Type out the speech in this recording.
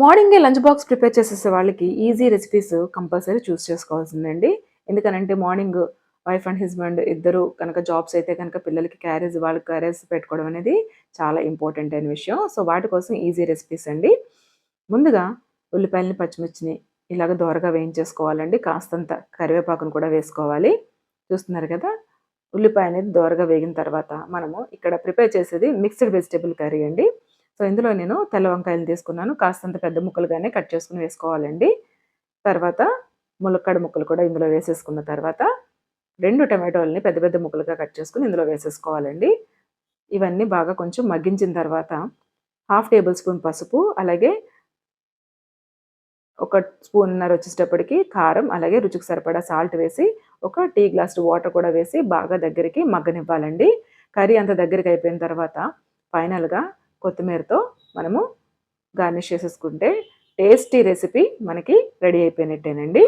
మార్నింగే lunch box prepare చేసేసే వాళ్ళకి ఈజీ రెసిపీస్ కంపల్సరీ చూస్ చేసుకోవాల్సిందండి. ఎందుకనంటే మార్నింగ్ వైఫ్ అండ్ హస్బెండ్ ఇద్దరు కనుక జాబ్స్ అయితే కనుక పిల్లలకి క్యారేజ్ వాళ్ళకి క్యారేజ్ పెట్టుకోవడం అనేది చాలా ఇంపార్టెంట్ అయిన విషయం. సో వాటి కోసం ఈజీ రెసిపీస్ అండి. ముందుగా ఉల్లిపాయలని పచ్చిమిర్చిని ఇలాగ దోరగా వేయించేసుకోవాలండి. కాస్తంత కరివేపాకును కూడా వేసుకోవాలి. చూస్తున్నారు కదా? ఉల్లిపాయ అనేది దోరగా వేగిన తర్వాత మనము ఇక్కడ ప్రిపేర్ చేసేది మిక్స్డ్ వెజిటేబుల్ కర్రీ అండి. సో ఇందులో నేను తెల్ల వంకాయలు తీసుకున్నాను. కాస్తంత పెద్ద ముక్కలుగానే కట్ చేసుకుని వేసుకోవాలండి. తర్వాత ములక్కడ ముక్కలు కూడా ఇందులో వేసేసుకున్న తర్వాత రెండు టమాటోలని పెద్ద పెద్ద ముక్కలుగా కట్ చేసుకుని ఇందులో వేసేసుకోవాలండి. ఇవన్నీ బాగా కొంచెం మగ్గించిన తర్వాత హాఫ్ టేబుల్ స్పూన్ పసుపు అలాగే ఒక స్పూన్నర వచ్చేటప్పటికి కారం అలాగే రుచికి సరిపడా సాల్ట్ వేసి ఒక టీ గ్లాస్ వాటర్ కూడా వేసి బాగా దగ్గరికి మగ్గనివ్వాలండి. కర్రీ అంత దగ్గరికి అయిపోయిన తర్వాత ఫైనల్గా కొత్తిమీరతో మనము గార్నిష్ చేసేసుకుంటే టేస్టీ రెసిపీ మనకి రెడీ అయిపోయినట్టేనండి.